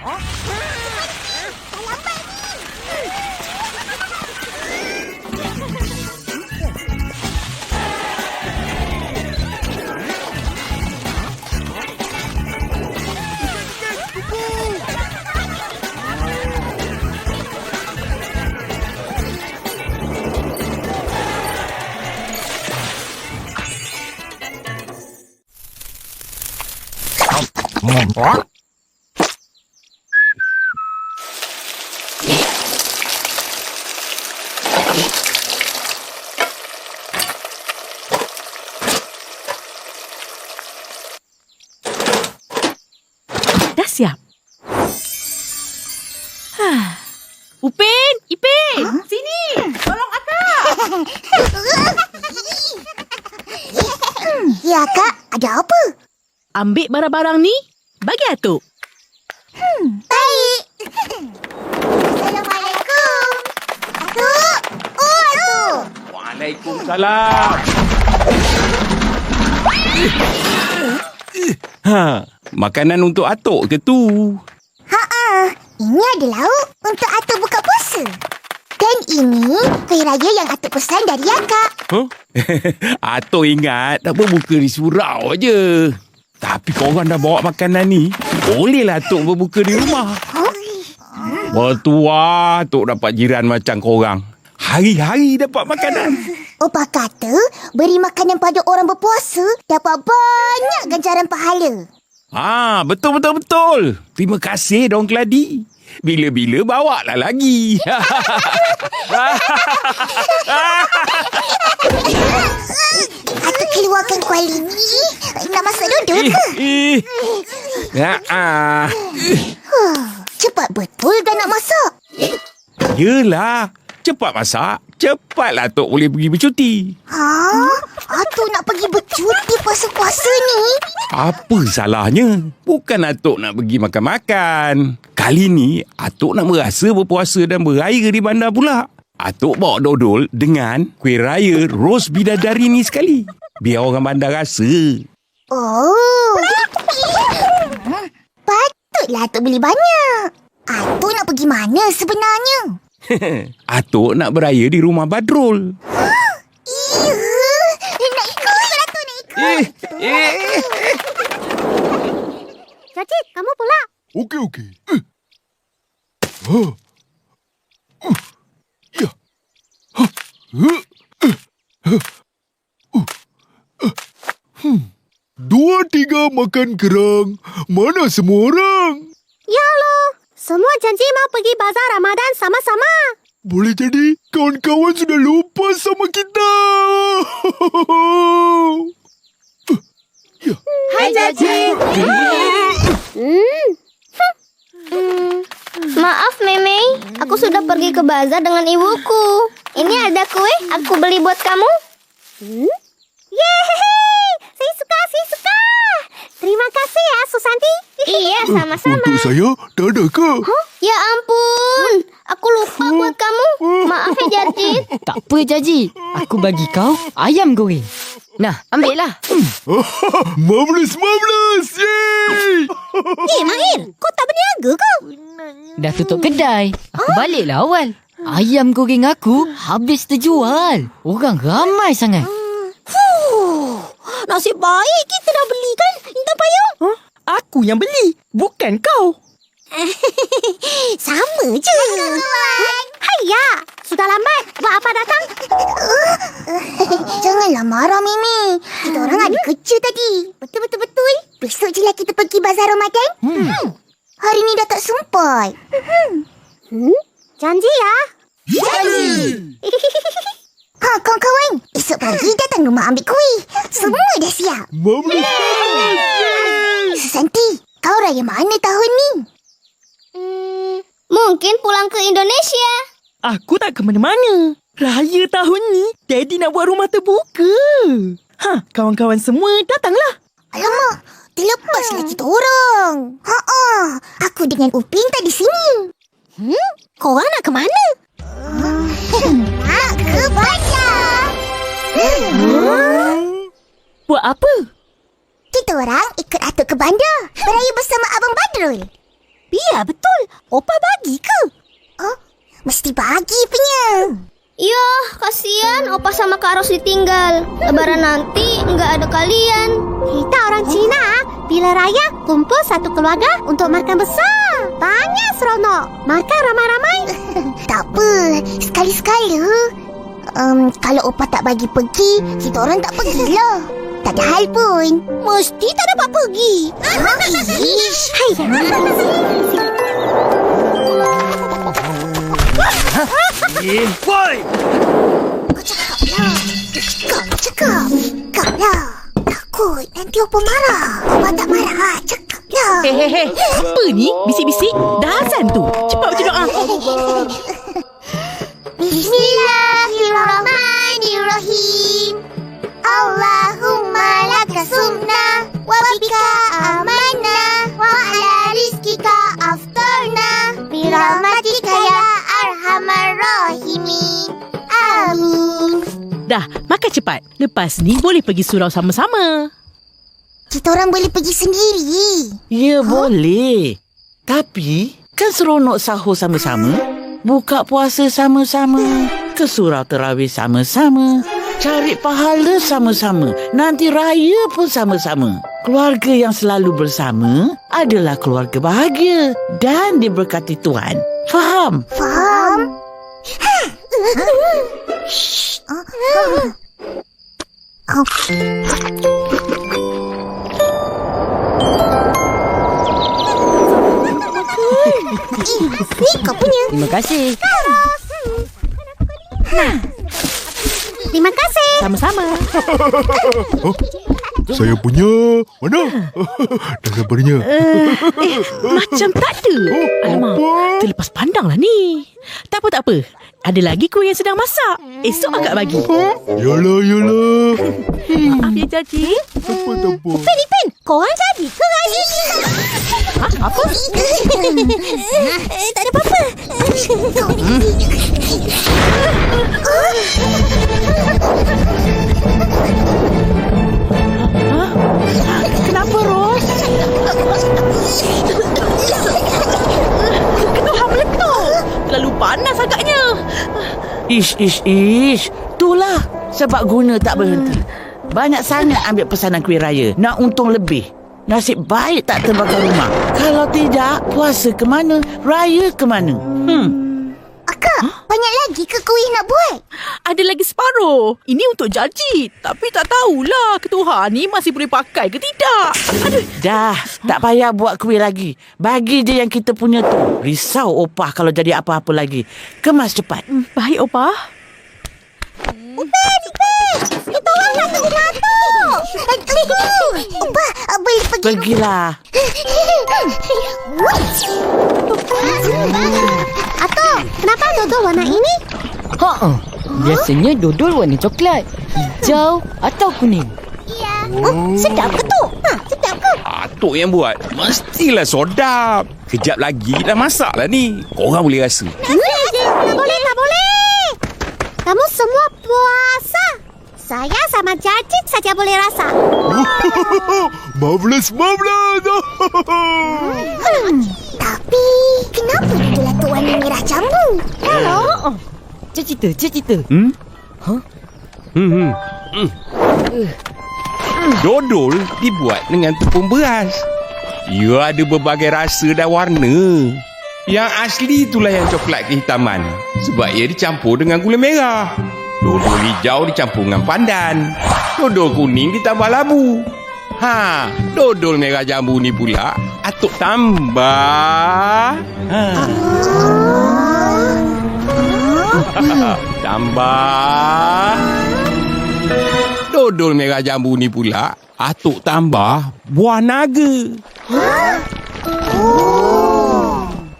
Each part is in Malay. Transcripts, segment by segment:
Dah Ambil barang-barang ni, bagi Atuk. Baik. Assalamualaikum. Atuk. Oh, Atuk. Waalaikumsalam. Ha, makanan untuk atuk ke tu? Ha-ha. Ini ada lauk untuk Atuk buka puasa. Dan ini kuih raya yang Atuk pesan dari Akak. Huh? atuk ingat tak apa buka di surau aje. Tapi korang dah bawa makanan ni, bolehlah atuk berbuka di rumah. Bertua atuk dapat jiran macam korang. Hari-hari dapat makanan. Opah kata, beri makanan pada orang berpuasa dapat banyak ganjaran pahala. Ah, betul betul betul. Terima kasih Dong Keladi. Bila-bila bawa lah lagi. Atuk keluarkan kuali ni. Nak masak duduk ke? eh. Ah. Cepat betul dah nak masak. Yelah. Cepat masak. Cepatlah Tok boleh pergi bercuti. Ha? Atuk nak pergi bercuti puasa-puasa ni? Apa salahnya? Bukan Atok nak pergi makan-makan. Kali ni, Atok nak merasa berpuasa dan beraya di bandar pula. Atok bawa dodol dengan kuih raya ros bidadari ni sekali. Biar orang bandar rasa. Oh. Patutlah Atuk beli banyak. Atuk nak pergi mana sebenarnya? Atok nak beraya di rumah Badrul. Nak ikut Atuk nak ikut. Eh, eh. Cacik, kamu pula. Okey, okey. Eh. Ha. Uh. Ya. Ha. Uh. Uh. Uh. Uh. Uh. Hmm. Dua tiga makan kerang. Mana semua orang? Ya Allah. Semua janji mau pergi bazar Ramadan sama-sama. Boleh jadi kawan-kawan sudah lupa sama kita. Hai, Jaji! Maaf, Meme. Aku sudah pergi ke bazar dengan ibuku. Ini ada kue, aku beli buat kamu. Hmm? Yeay! Terima kasih ya, Susanti. Iya, sama-sama. Untuk saya, tak ada ke? Ya ampun, aku lupa buat kamu. Maaf ya, Jarjit. Tak apa, Jaji. Aku bagi kau ayam goreng. Nah, ambillah. Marvelous, marvelous! Yeay! Eh, Mahir, kau tak berniaga kau? Dah tutup kedai. Aku baliklah awal. Ayam goreng aku habis terjual. Orang ramai sangat. Nasib baik kita dah beli kan, Intan Payung? Huh? Aku yang beli, bukan kau. Sama je. Hayya, sudah lambat. Buat apa datang? Janganlah marah, Mimi. Kita orang ada kerja tadi. Betul-betul-betul. Besok je lah kita pergi bazar Ramadan. Hmm. Hari ni dah tak sempat. Hmm? Janji ya? Janji. ha, kawan-kawan. Esok pagi datang rumah ambil kuih. Semua dah siap. Marvelous! Susanti, kau raya mana tahun ni? Hmm, mungkin pulang ke Indonesia. Aku tak ke mana-mana. Raya tahun ni, Daddy nak buat rumah terbuka. Ha, kawan-kawan semua datanglah. Alamak, terlepaslah kita orang. Ha aku dengan Upin tak di sini. Hmm, korang nak ke mana? Nak ke bazar. Hmm. Buat apa? Kita orang ikut Atuk ke bandar. Beraya bersama Abang Badrul. Biar betul. Opa bagi ke? Oh, mesti bagi punya. Ya, kasihan Opa sama Kak Ros ditinggal. Lebaran nanti nggak ada kalian. Kita orang Cina, bila raya kumpul satu keluarga untuk makan besar. Banyak seronok. Makan ramai-ramai. tak apa, sekali-sekala. Um, kalau Opa tak bagi pergi, kita orang tak pergilah. Tak ada hal pun. Mesti tak dapat pergi. Ish. Hai. Eh, boy! Kau cakap. Kau lah. Takut nanti Opa marah. Opa tak marah. Cakap Hei, hei, hei. Apa ni? Bisik-bisik? Dah azan tu. Cepat baca doa. Bismillahirrahmanirrahim. Allahumma laka sumna wa bika amanna wa ala rizkika aftarna bi rahmatika ya arhamar rahimin. Amin. Dah, makan cepat. Lepas ni boleh pergi surau sama-sama. Kita orang boleh pergi sendiri. Ya, boleh. Tapi, kan seronok sahur sama-sama, buka puasa sama-sama, ke surau terawih sama-sama, cari pahala sama-sama, nanti raya pun sama-sama. Keluarga yang selalu bersama adalah keluarga bahagia dan diberkati Tuhan. Faham? Faham? Shh. Oh. Ni kau punya. Terima kasih. Terima kasih. Sama-sama. Saya punya. Mana? Dah sabarnya. Macam tak ada. Alamak, terlepas pandang lah ni. Tak apa, tak apa. Ada lagi kuih yang sedang masak. Esok akak bagi. Yalah, yalah. Maaf ya, Jaji. Tak apa, tak apa. Pen, Pen. Korang jadi ke ni? Ha, apa? tak ada apa-apa. Kenapa, Ketuhan meletup. Terlalu panas agaknya. Ish, ish, ish. Itulah sebab guna tak berhenti. Banyak sangat ambil pesanan kuih raya. Nak untung lebih. Nasib baik tak terbakar rumah. Kalau tidak, puasa ke mana? Raya ke mana? Hmm. Banyak lagi ke kuih nak buat? Ada lagi separuh. Ini untuk Jaji. Tapi tak tahulah ketuhan ni masih boleh pakai ke tidak. Aduh. Dah, tak payah buat kuih lagi. Bagi je yang kita punya tu. Risau opah kalau jadi apa-apa lagi. Kemas cepat. Hmm, Baik, Opa. Kita orang nak ke rumah tu. Opa, boleh pergi Pergilah. Ato, kenapa dodol warna ini? Ha Biasanya dodol warna coklat, hijau atau kuning. Oh, sedap ke tu? Ha, sedap ke? Atuk yang buat. Mestilah sodap. Kejap lagi dah masak lah ni. Korang boleh rasa. Tak boleh, tak boleh. Kamu semua puasa. Saya sama Jajit saja boleh rasa. Marvelous, marvelous. Hmm, tapi kenapa dodol tu warna merah jambu? Oh. Cerita, cerita. Hmm? Hmm, hmm. Hmm. Dodol dibuat dengan tepung beras. Ia ada berbagai rasa dan warna. Yang asli itulah yang coklat kehitaman. Sebab ia dicampur dengan gula merah. Dodol hijau dicampur dengan pandan. Dodol kuning ditambah labu. Ha, dodol merah jambu ni pula atuk tambah. Ha. tambah. Dodol merah jambu ni pula atuk tambah buah naga.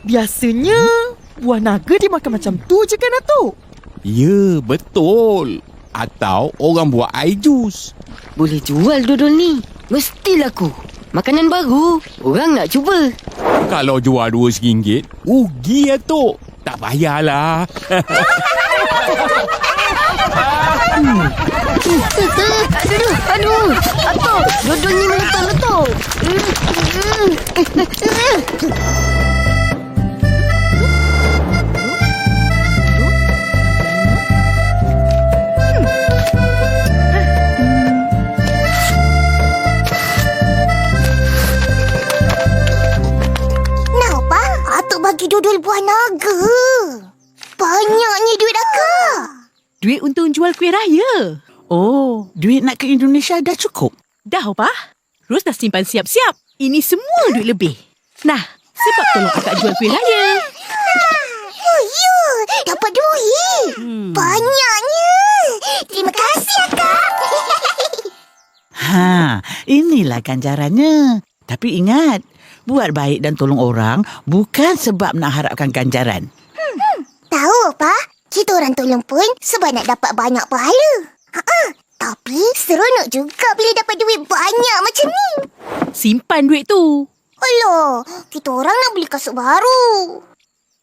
Biasanya buah naga dimakan macam tu je kan Atuk? Ya, betul. Atau orang buat air jus. Boleh jual dodol ni. Mesti laku. Makanan baru. Orang nak cuba. Kalau jual dua RM2, rugi atuk. Tak payahlah. Aduh, aduh. Atuk, dodol ni meletup-letup. naga. Banyaknya duit akak. Duit untuk jual kuih raya. Oh, duit nak ke Indonesia dah cukup? Dah, Opah. Ros dah simpan siap-siap. Ini semua duit lebih. Nah, sebab tolong akak jual kuih raya. Oh, ya. Dapat duit. Hmm. Banyaknya. Terima kasih, akak. Ha, inilah ganjarannya. Tapi ingat, buat baik dan tolong orang bukan sebab nak harapkan ganjaran. Tahu apa? Kita orang tolong pun sebab nak dapat banyak pahala. Ha-ha. Tapi seronok juga bila dapat duit banyak macam ni. Simpan duit tu. Alah, kita orang nak beli kasut baru.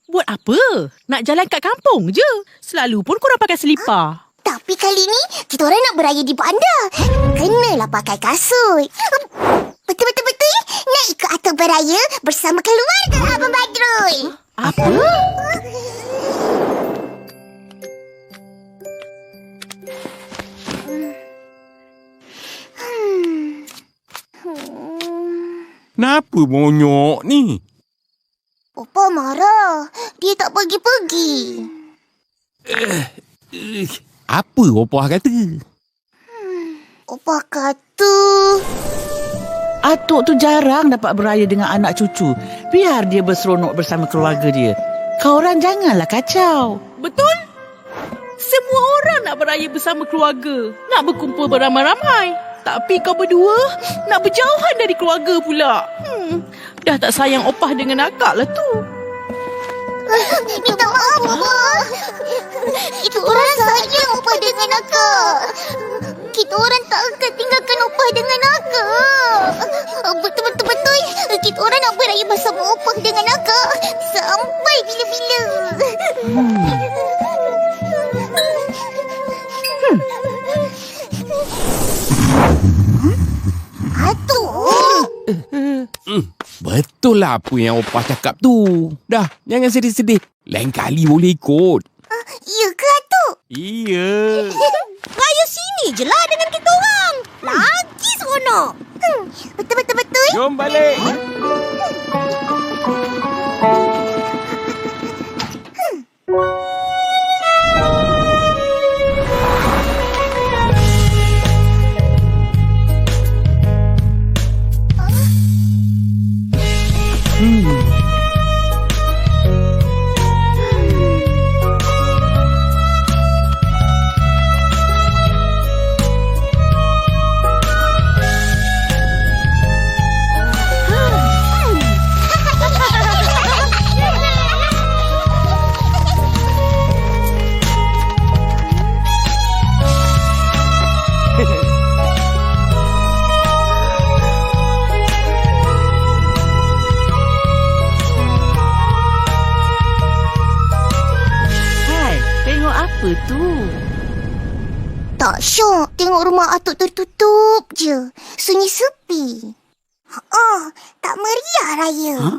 Buat apa? Nak jalan kat kampung je. Selalu pun korang pakai selipar. Tapi kali ni, kita orang nak beraya di bandar. Kenalah pakai kasut. Betul-betul-betul nak ikut atur beraya bersama keluarga Abang Badrul. Apa? Kenapa monyok ni? Opa marah. Dia tak pergi-pergi. Eh, Apa opah kata? Opa kata... Atuk tu jarang dapat beraya dengan anak cucu. Biar dia berseronok bersama keluarga dia. Kau orang janganlah kacau. Betul? Semua orang nak beraya bersama keluarga. Nak berkumpul beramai-ramai. Tapi kau berdua nak berjauhan dari keluarga pula. Hmm, dah tak sayang opah dengan akak lah tu. Minta maaf, Opa. Kita orang sayang Opa dengan akak. Kita orang tak akan tinggalkan Bila-bila. Atuk. Betul lah apa yang opah cakap tu. Dah, jangan sedih-sedih. Lain kali boleh ikut. Ya ke, Atuk? Iya. Raya sini je lah dengan kita orang. Lagi seronok. Hmm, betul-betul-betul. Jom balik. Hai, Sunyi sepi. Oh, tak meriah raya. Ha?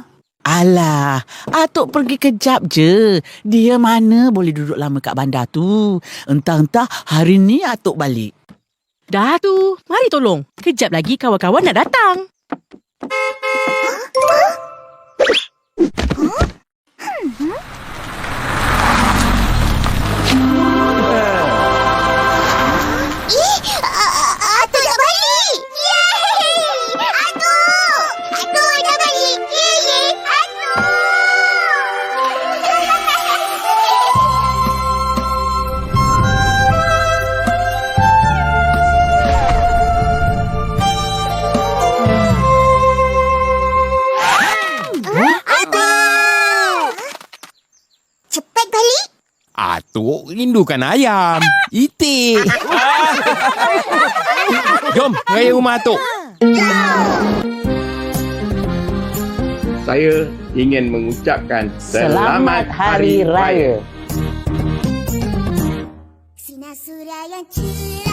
Alah, Atuk pergi kejap je. Dia mana boleh duduk lama kat bandar tu. Entah-entah hari ni Atuk balik. Dah tu, mari tolong. Kejap lagi kawan-kawan nak datang. Ih, rindukan ayam. Itik. Jom, raya rumah Atuk. Saya ingin mengucapkan Selamat Hari Raya. Sinar surya yang cerah